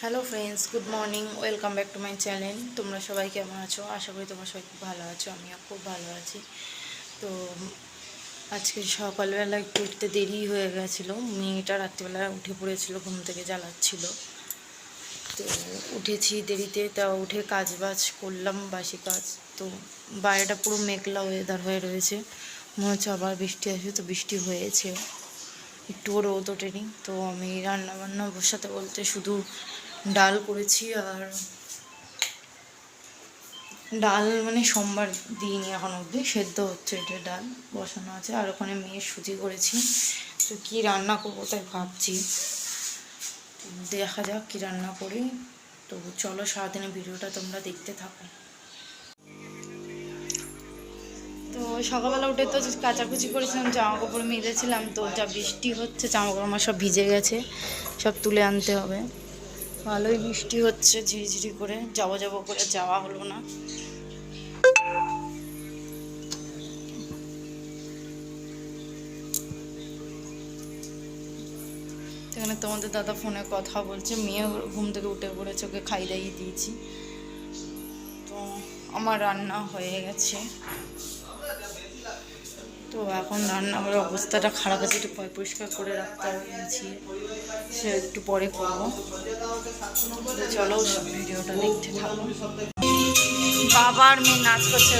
Hello friends good morning welcome back to my channel তোমরা সবাই কেমন আছো? আশা করি তোমরা সবাই খুব ভালো আছো, আমিও খুব ভালো আছি। তো আজকে সকালবেলা একটু উঠতে দেরি হয়ে গেছিল। মেয়েটা রাত্রিবেলা উঠে পড়েছিল, ঘুম থেকে জ্বালাচ্ছিল। তো উঠেছি দেরিতে তা উঠে কাজ বাজ করলাম, বাসি কাজ। তো বাইরেটা পুরো মেঘলা ওয়েদার হয়ে রয়েছে। মনে হচ্ছে আবার বৃষ্টি আসবে, তো বৃষ্টি হয়েছে। একটুও রোদ ওঠেনি। তো আমি রান্না বান্না বসাতে বলতে শুধু ডাল করেছি আর ডাল মানে সোমবার দিইনি এখন অবধি, সেদ্ধ হচ্ছে এটা ডাল, বসানো আছে। আর ওখানে মেয়ের সুজি করেছি। তো কী রান্না করব তাই ভাবছি। দেখা যাক কী রান্না করি। তো চলো সারাদিনের ভিডিওটা তোমরা দেখতে থাকো। তো সকালবেলা উঠে তো কাচাকুচি করেছিলাম জামা কাপড় মেলেছিলাম তো যা বৃষ্টি হচ্ছে জামা কাপড় আমার সব ভিজে গেছে। সব তুলে আনতে হবে। ভালোই বৃষ্টি হচ্ছে, ঝিরিঝিরি করে, যাব যাব করে যাওয়া হলো না। এখানে তোমাদের দাদা ফোনে কথা বলছে, মেয়ে ঘুম থেকে উঠে পড়েছে, ওকে খাই দাইয়ে দিয়েছি। তো আমার রান্না হয়ে গেছে। তো এখন রান্নাঘরের অবস্থাটা খারাপ আছে, একটু পরিষ্কার করে রাখতে হবে সে একটু পরে করব। চলো ভিডিওটা দেখতে থাকো। বাবার মেয়ে নাচ করছে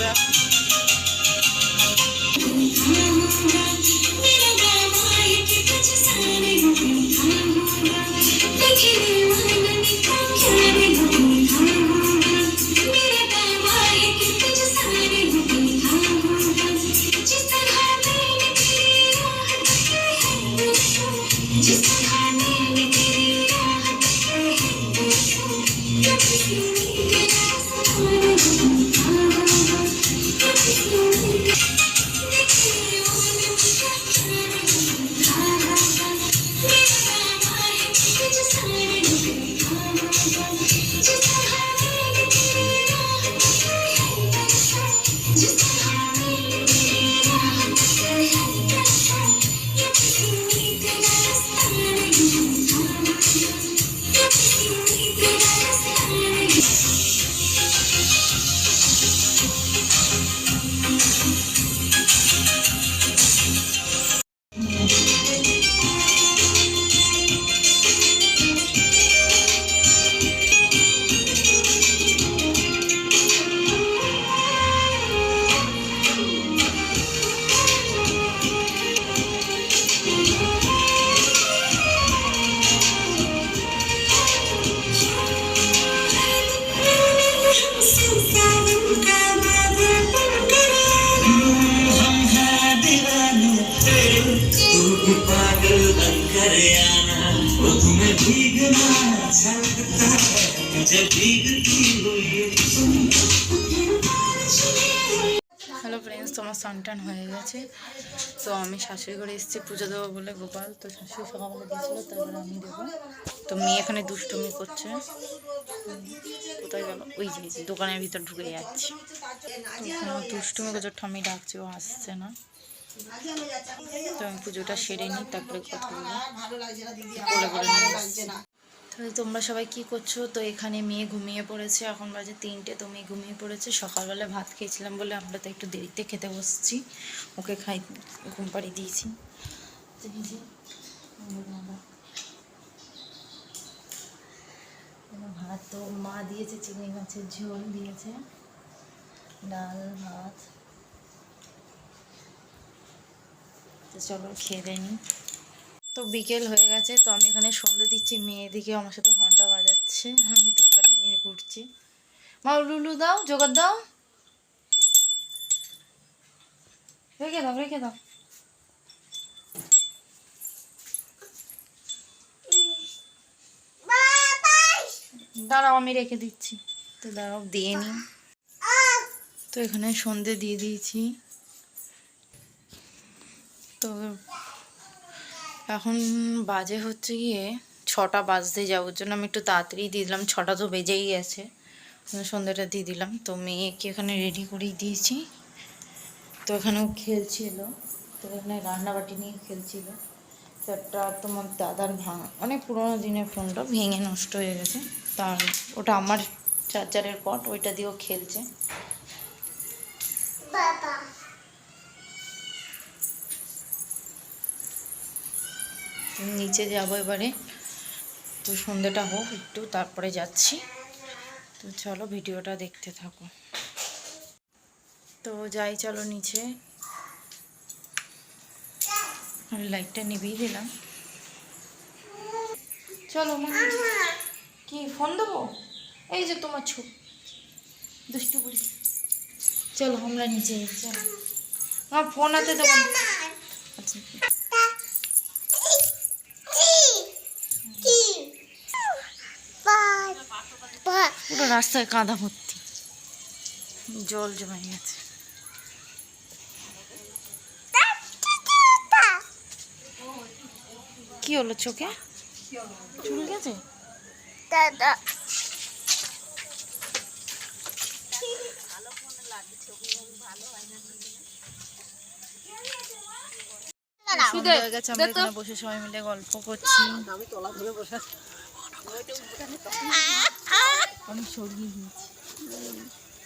দেখ पागल बनकर आना वो तुम्हें भीगना अच्छा लगता है मुझे भीगती हुई হ্যালো ফ্রেন্ডস তোমার সানটান হয়ে গেছে তো আমি শাশুড়ি ঘরে এসেছি পুজো দেবো বলে গোপাল তো শাশুড়ি সকালবেলা দিয়েছিলো তারপরে আমি দেবো তো মেয়ে এখানে দুষ্টুমি করছে হুম, কোথায় গেল ওই যে এই যে দোকানের ভিতর ঢুকে যাচ্ছে তো এখানে ও দুষ্টুমি করছে ওর ঠাম্মি ডাকছে ও আসছে না তো আমি পুজোটা সেরে নিই তারপরে কথা তোমরা সবাই কি করছ? তো এখানে মেয়ে ঘুমিয়ে পড়েছে এখন বাজে তিনটে তো মেয়ে ঘুমিয়ে পড়েছে। সকালবেলা ভাত খেয়েছিলাম বলে আমরা তো একটু দেরিতে খেতে বসছি। ওকে খাই ঘুম পাড়িয়ে দিয়েছি। ভাত তো মা দিয়েছে চিংড়ি মাছের ঝোল দিয়েছে ডাল ভাত। তো চলো খেয়ে দেয় নি। তো বিকেল হয়ে গেছে তো আমি এখানে সন্ধে দিচ্ছি মেয়ে দিকে আমার সাথে ঘণ্টা বাজাচ্ছে আমি টুকটাটি নিয়ে ঘুরছি। মা লুলু দাও জোগাড় দাও। রেখে দাও রেখে দাও। দাঁড়াও আমি রেখে দিচ্ছি। তো দাঁড়াও দিয়ে নি। তো এখানে সন্ধে দিয়ে দিয়েছি। তো এখন বাজে হচ্ছে গিয়ে ছটা বাজতে যাওয়ার জন্য আমি একটু তাড়াতাড়ি দিয়ে দিলাম, ছটা তো বেজেই গেছে। সন্ধ্যাটা দিয়ে দিলাম, তো মেয়েকে এখানে রেডি করেই দিয়েছি। তো এখানেও খেলছিল, তো এখানে রান্নাবাটি নিয়ে খেলছিল। তো একটা তোমার দাদার ভাঙা, অনেক পুরোনো দিনের ফোনটা ভেঙে নষ্ট হয়ে গেছে। তার, ওটা আমার চার্জারের পট, ওইটা দিয়েও খেলছে। নিচে যাব এবারে। তো সন্ধ্যেটা হোক একটু, তারপরে যাচ্ছি। তো চলো ভিডিওটা দেখতে থাকো। তো যাই, চলো নিচে। লাইটটা নিভিয়ে দিলাম। চলো কি, ফোন দেবো? এই যে তোমার ছুপ দুষ্টু বুড়ি। চলো, আমরা নিচে চলো। আমার ফোন হাতে দেবো আচ্ছা পুরো রাস্তায় কাদা ভর্তি। জল জমে গেছে। কি হলো চোখে? চুল গেছে? সন্ধ্যা হয়ে গেছে আমরা বসে সবাই মিলে গল্প করছি। আমি সরিয়ে দিয়েছি।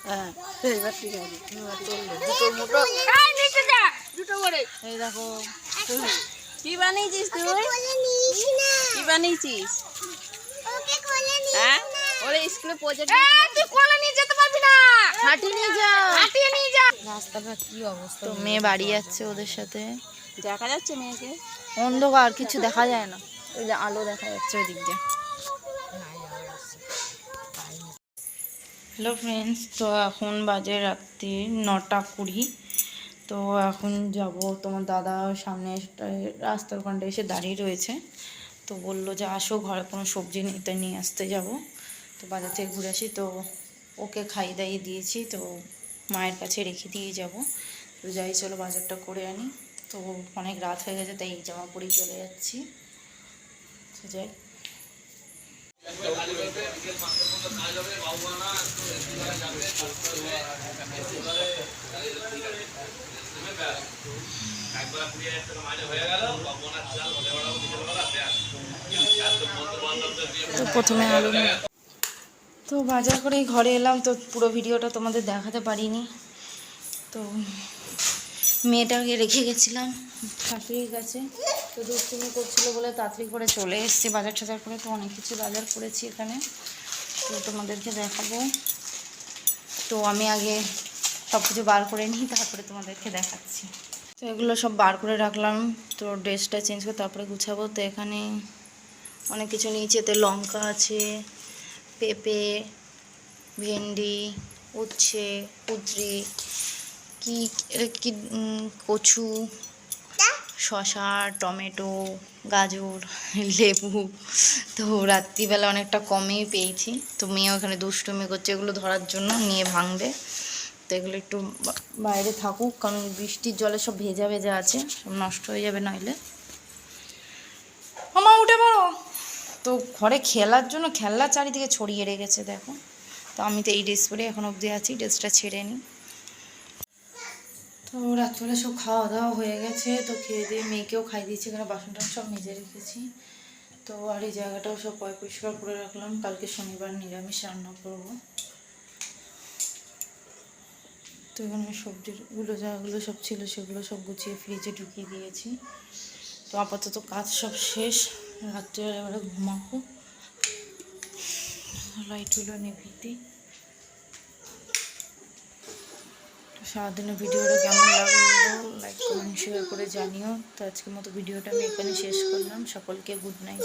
হ্যাঁ ঠিক আছে। এবার চলল দুটোর মুঠো এই দেখো। কি বানিয়েছিস তুই? কি বানিয়েছিস? হ্যাঁ? ওরে স্কুলে প্রজেক্ট তুই কোলে নিয়ে যেতে পারবি না। হাঁটিয়ে নিয়ে যা। হাঁটিয়ে নিয়ে যা। রাস্তাটা কি অবস্থা? তো মেয়ে বাড়ি যাচ্ছে ওদের সাথে। দেখা যাচ্ছে মেয়েকে? অন্ধকার কিছু দেখা যায় না। ওই যে আলো দেখা যাচ্ছে ওই দিক দিয়ে। হ্যালো ফ্রেন্ডস তো এখন বাজে রাত্রি নটা কুড়ি। তো এখন যাব, তোমার দাদা সামনে রাস্তার ওখানটা এসে দাঁড়িয়ে রয়েছে। তো বলল যে আসো, ঘরে কোনো সবজি নেই, তাই নিয়ে আসতে যাব। তো বাজার থেকে ঘুরে আসি, তো ওকে খাইয়ে দাইয়ে দিয়েছি, তো মায়ের কাছে রেখে দিয়ে যাব। তো যাই, চলো বাজারটা করে আনি। তো অনেক রাত হয়ে গেছে, তাই জামা পরেই চলে যাচ্ছি। যাই। তো প্রথমে আলু তো বাজার করে ঘরে এলাম, তো পুরো ভিডিওটা তোমাদের দেখাতে পারিনি। তো মেয়েটাকে রেখে গেছিলাম শাশুড়ির কাছে। তো দুষ্টুমি করছিল বলে তাড়াতাড়ি করে চলে এসেছি বাজার টাজার করে, তো অনেক কিছু বাজার করেছি এখানে। তো তোমাদেরকে দেখাবো। তো আমি আগে সব কিছু বার করে নিই, তারপরে তোমাদেরকে দেখাচ্ছি। তো এগুলো সব বার করে রাখলাম, তো ড্রেসটা চেঞ্জ করে তারপরে গুছাবো। তো এখানে অনেক কিছু এতে লঙ্কা আছে, পেঁপে, ভেন্ডি, উচ্ছে, কুদরি, কি এটা কি কচু শশা টমেটো, গাজর, লেবু। তো রাত্রিবেলা অনেকটা কমেই পেয়েছি। তো মেয়ে ওখানে দুষ্টুমি করছে, এগুলো ধরার জন্য নিয়ে ভাঙবে। তো এগুলো একটু বাইরে থাকুক, কারণ বৃষ্টির জলে সব ভেজা ভেজা আছে, সব নষ্ট হয়ে যাবে নইলে। আমা উঠে পড়ো। তো ঘরে খেলার জন্য খেলনা চারিদিকে ছড়িয়ে রেখেছে, দেখো। তো আমি তো এই ড্রেস পরে এখন অবধি আছি, ড্রেসটা ছেড়ে নিই। তো রাত্রে সব খাওয়া দাওয়া হয়ে গেছে, তো খেয়ে দিয়ে মেয়েকেও খাই দিয়েছি, এখানে বাসন টাসন সব মেজে রেখেছি। তো আর এই জায়গাটাও সব পয় পরিষ্কার করে রাখলাম, কালকে শনিবার নিরামিষ রান্না করব। তো এখানে সবজিগুলো যাগুলো সব ছিল সেগুলো সব গুছিয়ে ফ্রিজে ঢুকিয়ে দিয়েছি। তো আপাতত কাজ সব শেষ রাত্রে এবারে ঘুমাবো। লাইটগুলো নিভিয়ে তো সারাদিনের ভিডিওটা কেমন লাগল লাইক কমেন্ট শেয়ার করে জানিও। তো আজকের মতো ভিডিওটা আমি এখানে শেষ করলাম। সকলকে গুড নাইট